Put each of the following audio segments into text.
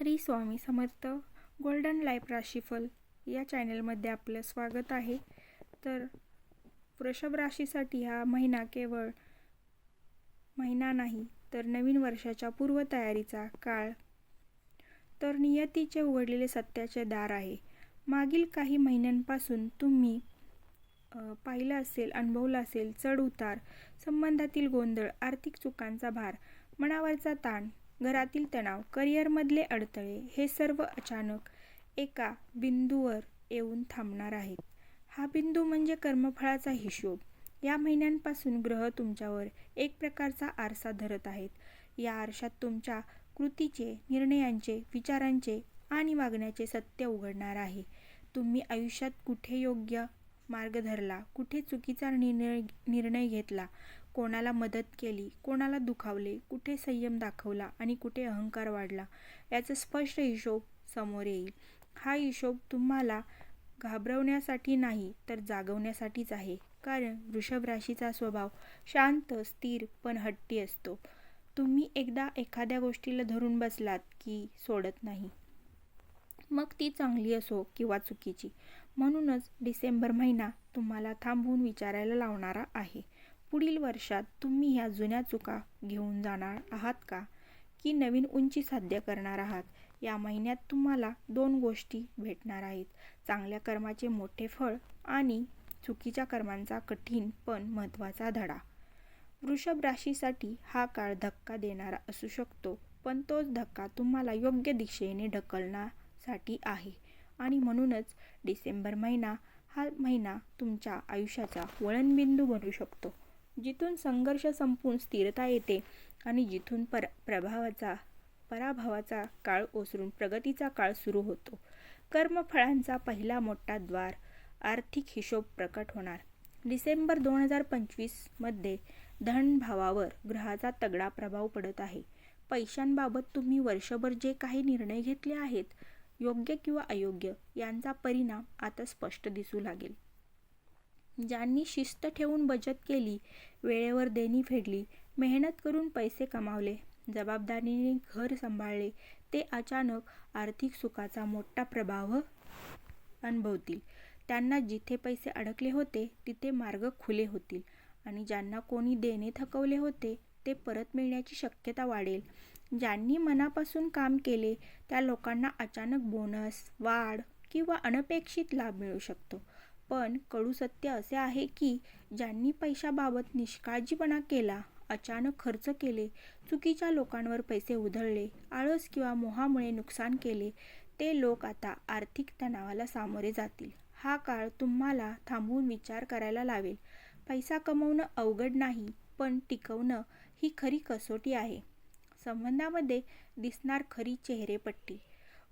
Shri Swami Samarth golden life राशीफल या चॅनलमध्ये आपलं स्वागत आहे. तर वृषभ राशीसाठी हा महिना केवळ महिना नाही तर नवीन वर्षाच्या पूर्वतयारीचा काळ. तर नियतीचे उघडलेले सत्याचे दार आहे. मागील काही महिन्यांपासून तुम्ही पाहिलं असेल अनुभवलं असेल चढ उतार संबंधातील गोंधळ आर्थिक चुकांचा भार मनावरचा ताण घरातील तणाव करिअरमधले अडथळे हे सर्व अचानक एका बिंदूवर येऊन थांबणार आहेत. हा बिंदू म्हणजे कर्मफळाचा हिशोब. या महिन्यांपासून ग्रह तुमच्यावर एक प्रकारचा आरसा धरत आहेत. या आरशात तुमच्या कृतीचे निर्णयांचे विचारांचे आणि वागण्याचे सत्य उघडणार आहे. तुम्ही आयुष्यात कुठे योग्य मार्ग धरला कुठे चुकीचा निर्णय निर्णय घेतला कोणाला मदत केली कोणाला दुखावले कुठे संयम दाखवला आणि कुठे अहंकार वाढला याचा स्पष्ट हिशोब समोर येईल. हा हिशोब तुम्हाला घाबरवण्यासाठी नाही तर जागवण्यासाठीच आहे. कारण वृषभ राशीचा स्वभाव शांत स्थिर पण हट्टी असतो. तुम्ही एकदा एखाद्या गोष्टीला धरून बसलात की सोडत नाही. मग ती चांगली असो किंवा चुकीची. म्हणूनच डिसेंबर महिना तुम्हाला थांबवून विचारायला लावणारा आहे. पुढील वर्षात तुम्ही ह्या जुन्या चुका घेऊन जाणार आहात का? की नवीन उंची साध्य करणार आहात? या महिन्यात तुम्हाला दोन गोष्टी भेटणार आहेत. चांगल्या कर्माचे मोठे फळ आणि चुकीच्या कर्मांचा कठीण पण महत्त्वाचा धडा. वृषभ राशीसाठी हा काळ धक्का देणारा असू शकतो पण तोच धक्का तुम्हाला योग्य दिशेने ढकलण्यासाठी आहे. आणि म्हणूनच डिसेंबर महिना हा महिना तुमच्या आयुष्याचा वळणबिंदू बनू शकतो. जिथून संघर्ष संपून स्थिरता येते आणि जिथून पर प्रभावाचा पराभवाचा काळ ओसरून प्रगतीचा काळ सुरू होतो. कर्मफळांचा पहिला मोठा द्वार आर्थिक हिशोब प्रकट होणार. डिसेंबर दोन हजार पंचवीसमध्ये धनभावावर ग्रहाचा तगडा प्रभाव पडत आहे. पैशांबाबत तुम्ही वर्षभर जे काही निर्णय घेतले आहेत योग्य किंवा अयोग्य यांचा परिणाम आता स्पष्ट दिसू लागेल. ज्यांनी शिस्त ठेवून बचत केली वेळेवर देणी फेडली मेहनत करून पैसे कमावले जबाबदारीने घर सांभाळले ते अचानक आर्थिक सुखाचा मोठा प्रभाव अनुभवतील. त्यांना जिथे पैसे अडकले होते तिथे मार्ग खुले होतील आणि ज्यांना कोणी देणे थकवले होते ते परत मिळण्याची शक्यता वाढेल. ज्यांनी मनापासून काम केले त्या लोकांना अचानक बोनस वाढ किंवा अनपेक्षित लाभ मिळू शकतो. पण कडू सत्य असे आहे की ज्यांनी पैशाबाबत निष्काळजीपणा केला अचानक खर्च केले चुकीच्या लोकांवर पैसे उधळले आळस किंवा मोहामुळे नुकसान केले ते लोक आता आर्थिक तणावाला सामोरे जातील. हा काळ तुम्हाला थांबवून विचार करायला लावेल. पैसा कमवणं अवघड नाही पण टिकवणं ही खरी कसोटी आहे. संबंधामध्ये दिसणार खरी चेहरेपट्टी.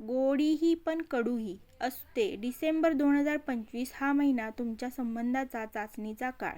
गोडीही पण कडूही असते. डिसेंबर दोन हजार पंचवीस हा महिना तुमच्या संबंधाचा चाचणीचा काळ.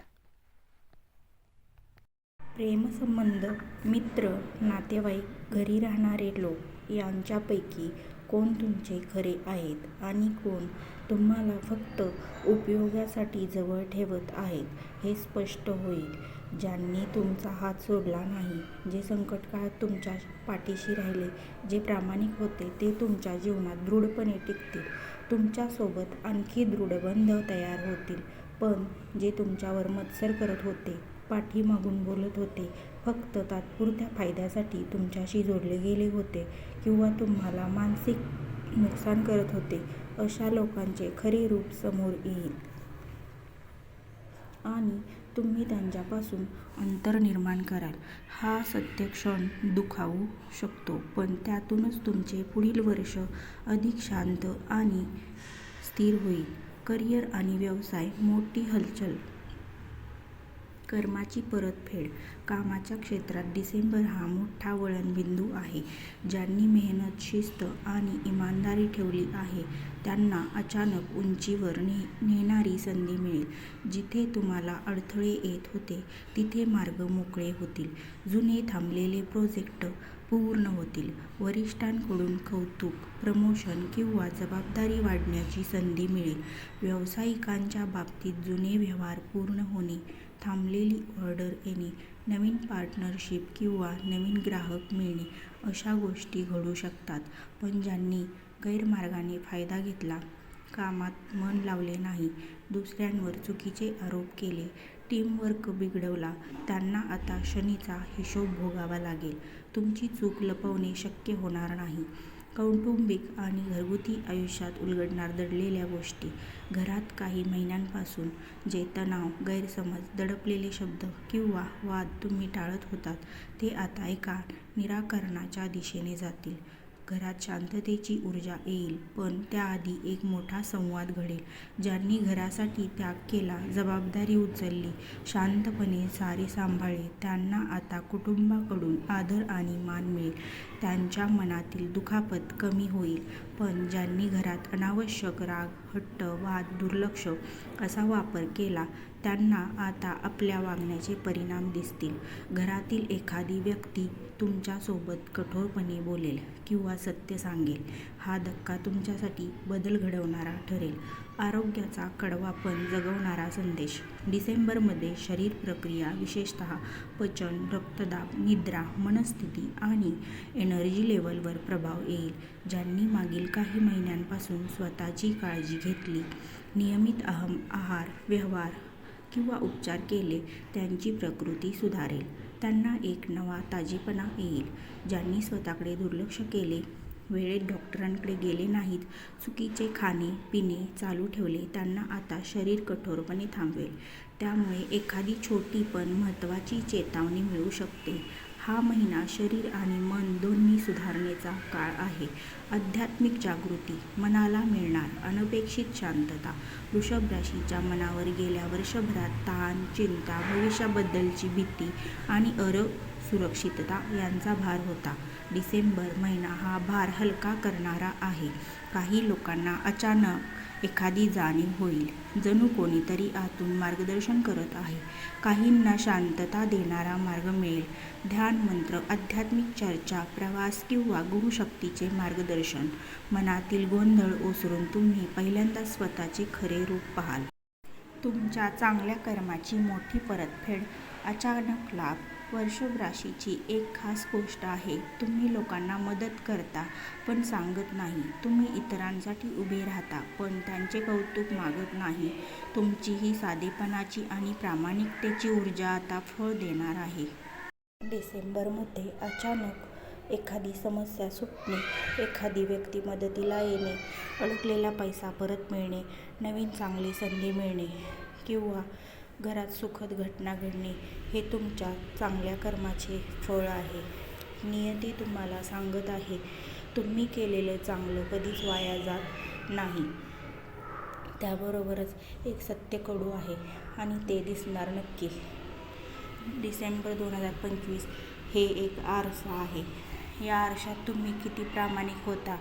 प्रेमसंबंध मित्र नातेवाईक घरी राहणारे लोक यांच्यापैकी कोण तुमचे खरे आहेत आणि कोण तुम्हाला फक्त उपयोगासाठी जवळ ठेवत आहेत हे स्पष्ट होईल. ज्यांनी तुमचा हात सोडला नाही जे संकटकाळात तुमच्या पाठीशी राहिले जे प्रामाणिक होते ते तुमच्या जीवनात दृढपणे टिकतील. तुमच्यासोबत आणखी दृढबंध तयार होतील. पण जे तुमच्यावर मत्सर करत होते पाठीमागून बोलत होते. फक्त तात्पुरत्या फायद्यासाठी तुमच्याशी जोडले गेले होते किंवा तुम्हाला मानसिक नुकसान करत होते अशा लोकांचे खरे रूप समोर येईल. आणि तुम्ही त्यांच्यापासून अंतर निर्माण कराल. हा सत्य क्षण दुखावू शकतो पण त्यातूनच तुमचे पुढील वर्ष अधिक शांत आणि स्थिर होईल. करिअर आणि व्यवसाय मोठी हलचल कर्माची परतफेड. कामाच्या क्षेत्रात डिसेंबर हा मोठा वळणबिंदू आहे. ज्यांनी मेहनत शिस्त आणि इमानदारी ठेवली आहे त्यांना अचानक उंचीवर ने नेणारी संधी मिळेल. जिथे तुम्हाला अडथळे येत होते तिथे मार्ग मोकळे होतील. जुने थांबलेले प्रोजेक्ट पूर्ण होतील. वरिष्ठांकडून कौतुक प्रमोशन किंवा जबाबदारी वाढण्याची संधी मिळेल. व्यावसायिकांच्या बाबतीत जुने व्यवहार पूर्ण होणे थांबलेली ऑर्डर येणे नवीन पार्टनरशिप किंवा नवीन ग्राहक मिळणे अशा गोष्टी घडू शकतात. पण ज्यांनी गैरमार्गाने फायदा घेतला कामात मन लावले नाही दुसऱ्यांवर चुकीचे आरोप केले टीमवर्क बिघडवला त्यांना आता शनीचा हिशोब भोगावा लागेल. तुमची चूक लपवणे शक्य होणार नाही. कौटुंबिक आणि घरगुती आयुष्यात उलगडणार दडलेल्या गोष्टी. घरात काही महिन्यांपासून जे तणाव गैरसमज दडपलेले शब्द किंवा वाद तुम्ही टाळत होतात ते आता एका निराकरणाच्या दिशेने जातील. घरात शांततेची ऊर्जा येईल. पण त्याआधी एक मोठा संवाद घडेल. ज्यांनी घरासाठी त्याग केला जबाबदारी उचलली शांतपणे सारे सांभाळले त्यांना आता कुटुंबाकडून आदर आणि मान मिळेल. त्यांच्या मनातील दुखापत कमी होईल. पण ज्यांनी घरात अनावश्यक राग हट्ट वाद दुर्लक्ष असा वापर केला त्यांना आता आपल्या वागण्याचे परिणाम दिसतील. घरातील एखादी व्यक्ती तुमच्यासोबत कठोरपणे बोलेल किंवा सत्य सांगेल. हा धक्का तुमच्यासाठी बदल घडवणारा ठरेल. आरोग्याचा कडवा पण जगवणारा संदेश. डिसेंबरमध्ये शरीर प्रक्रिया विशेषत पचन रक्तदाब निद्रा मनस्थिती आणि एनर्जी लेवलवर प्रभाव येईल. ज्यांनी मागील काही महिन्यांपासून स्वतःची काळजी घेतली नियमित अहम आहार व्यवहार किंवा उपचार केले त्यांची प्रकृती सुधारेल. त्यांना एक नवा ताजेपणा येईल. ज्यांनी स्वतःकडे दुर्लक्ष केले वेळेत डॉक्टरांकडे गेले नाहीत चुकीचे खाणे पिणे चालू ठेवले त्यांना आता शरीर कठोरपणे थांबवेल. त्यामुळे एखादी छोटी पण महत्त्वाची चेतावणी मिळू शकते. हा महिना शरीर आणि मन दोन्ही सुधारणेचा काळ आहे. आध्यात्मिक जागृती मनाला मिळणार अनपेक्षित शांतता. वृषभ राशीच्या मनावर गेल्या वर्षभरात ताण चिंता भविष्याबद्दलची भीती आणि अर सुरक्षितता यांचा भार होता. डिसेंबर महिना हा भार हलका करणारा आहे. काही लोकांना अचानक एखादी जाणीव होईल. जणू कोणीतरी आतून मार्गदर्शन करत आहे. काहींना शांतता देणारा मार्ग मिळेल. ध्यान मंत्र आध्यात्मिक चर्चा प्रवास किंवा गुरुशक्तीचे मार्गदर्शन. मनातील गोंधळ ओसरून तुम्ही पहिल्यांदा स्वतःचे खरे रूप पाहाल. तुमच्या चांगल्या कर्माची मोठी परतफेड अचानक लाभ वर्षभ राशीची एक खास गोष्ट आहे तुम्ही लोकांना मदत करता पण सांगत नाही. तुम्ही इतरांसाठी उभे राहता पण त्यांचे कौतुक मागत नाही. तुमची ही साधेपणाची आणि प्रामाणिकतेची ऊर्जा आता फळ देणार आहे. डिसेंबरमध्ये अचानक एखादी समस्या सुटणे एखादी व्यक्ती मदतीला येणे अडकलेला पैसा परत मिळणे नवीन चांगली संधी मिळणे किंवा घरात सुखद घटना घडणे हे तुमच्या चांगल्या कर्माचे फळ आहे. नियती तुम्हाला सांगत आहे तुम्ही केलेलं चांगलं कधीच वाया जात नाही. त्याबरोबरच एक सत्य कडू आहे आणि ते दिसणार नक्की. डिसेंबर दोन हजार पंचवीस हे एक आरसा आहे. या आरशात तुम्ही किती प्रामाणिक होता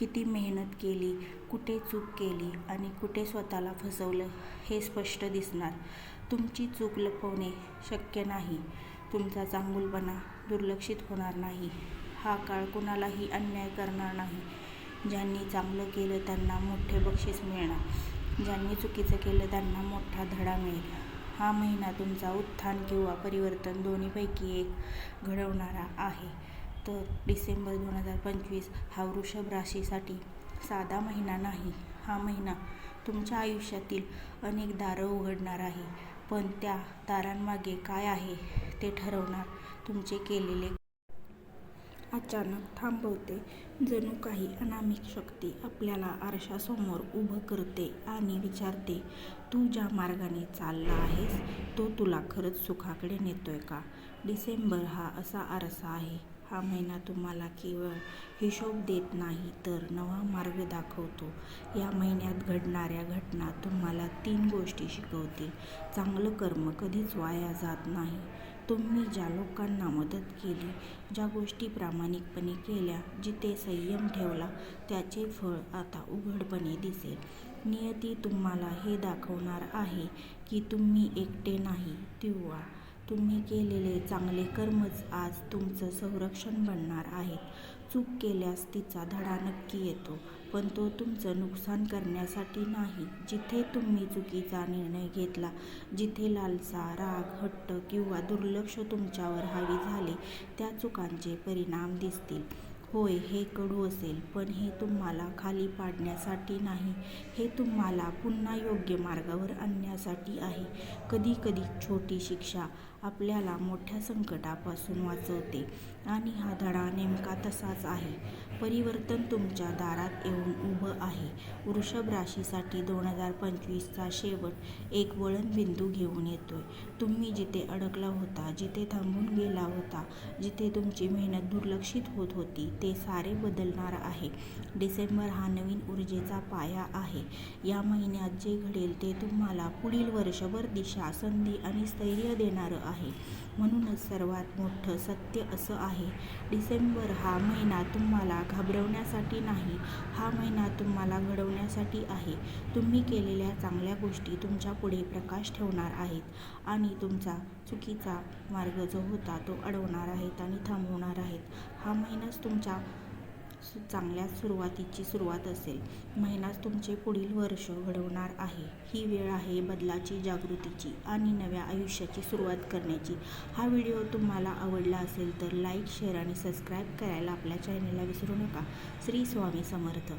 किती मेहनत केली कुठे चूक केली आणि कुठे स्वतःला फसवलं हे स्पष्ट दिसणार. तुमची चूक लपवणे शक्य नाही. तुमचा चांगुलपणा दुर्लक्षित होणार नाही. हा काळ कुणालाही अन्याय करणार नाही. ज्यांनी चांगलं केलं त्यांना मोठे बक्षीस मिळणार. ज्यांनी चुकीचं केलं त्यांना मोठा धडा मिळेल. हा महिना तुमचा उत्थान किंवा परिवर्तन दोन्हीपैकी एक घडवणारा आहे. तर डिसेंबर दोन हजार पंचवीस हा वृषभ राशीसाठी साधा महिना नाही. हा महिना तुमच्या आयुष्यातील अनेक दारं उघडणार आहे. पण त्या दारांमागे काय आहे ते ठरवणार तुमचे केलेले अचानक थांबवते. जणू काही अनामिक शक्ती आपल्याला आरशासमोर उभं करते आणि विचारते तू ज्या मार्गाने चालला आहेस तो तुला खरंच सुखाकडे नेतोय का? डिसेंबर हा असा आरसा आहे. हा महिना तुम्हाला केवळ हिशोब देत नाही तर नवा मार्ग दाखवतो. या महिन्यात घडणाऱ्या घटना तुम्हाला तीन गोष्टी शिकवतील. चांगलं कर्म कधीच वाया जात नाही. तुम्ही ज्या लोकांना मदत केली ज्या गोष्टी प्रामाणिकपणे केल्या जिथे संयम ठेवला त्याचे फळ आता उघडपणे दिसेल. नियती तुम्हाला हे दाखवणार आहे की तुम्ही एकटे नाही किंवा तुम्ही केलेले चांगले कर्मच आज तुमचं संरक्षण बनणार आहेत. चूक केल्यास तिचा धडा नक्की येतो पण तो तुमचं नुकसान करण्यासाठी नाही. जिथे तुम्ही चुकीचा निर्णय घेतला जिथे लालसा राग हट्ट किंवा दुर्लक्ष तुमच्यावर हावी झाले त्या चुकांचे परिणाम दिसतील. होय हे कडू असेल पण हे तुम्हाला खाली पाडण्यासाठी नाही. हे तुम्हाला पुन्हा योग्य मार्गावर आणण्यासाठी आहे. कधी कधी छोटी शिक्षा आपल्याला मोठ्या संकटापासून वाचवते. आणि हा धडा नेमका तसाच आहे. परिवर्तन तुमच्या दारात येऊन उभं आहे. वृषभ राशीसाठी दोन हजार पंचवीसचा शेवट एक वळण बिंदू घेऊन येतोय. तुम्ही जिथे अडकला होता जिथे थांबून गेला होता जिथे तुमची मेहनत दुर्लक्षित होत होती ते सारे बदलणार आहे. डिसेंबर हा नवीन ऊर्जेचा पाया आहे. या महिन्यात जे घडेल ते तुम्हाला पुढील वर्षभर दिशा संधी आणि स्थैर्य देणारं आहे. म्हणूनच सर्वात मोठं सत्य असं आहे. डिसेंबर हा महिना तुम्हाला घाबरवण्यासाठी नाही हा महिना तुम्हाला घडवण्यासाठी आहे. तुम्ही केलेल्या चांगल्या गोष्टी तुमच्यापुढे प्रकाश ठेवणार आहेत आणि तुमचा चुकीचा मार्ग जो होता तो अडवणार आहेत आणि थांबवणार आहेत. हा महिनाच तुमच्या चांगल्या सुरुवातीची सुरुवात असेल. महिनाच तुमचे पुढील वर्ष घडवणार आहे. ही वेळ आहे बदलाची जागृतीची आणि नव्या आयुष्याची सुरुवात करण्याची. हा व्हिडिओ तुम्हाला आवडला असेल तर लाईक शेअर आणि सबस्क्राईब करायला आपल्या चॅनलला विसरू नका. श्री स्वामी समर्थ.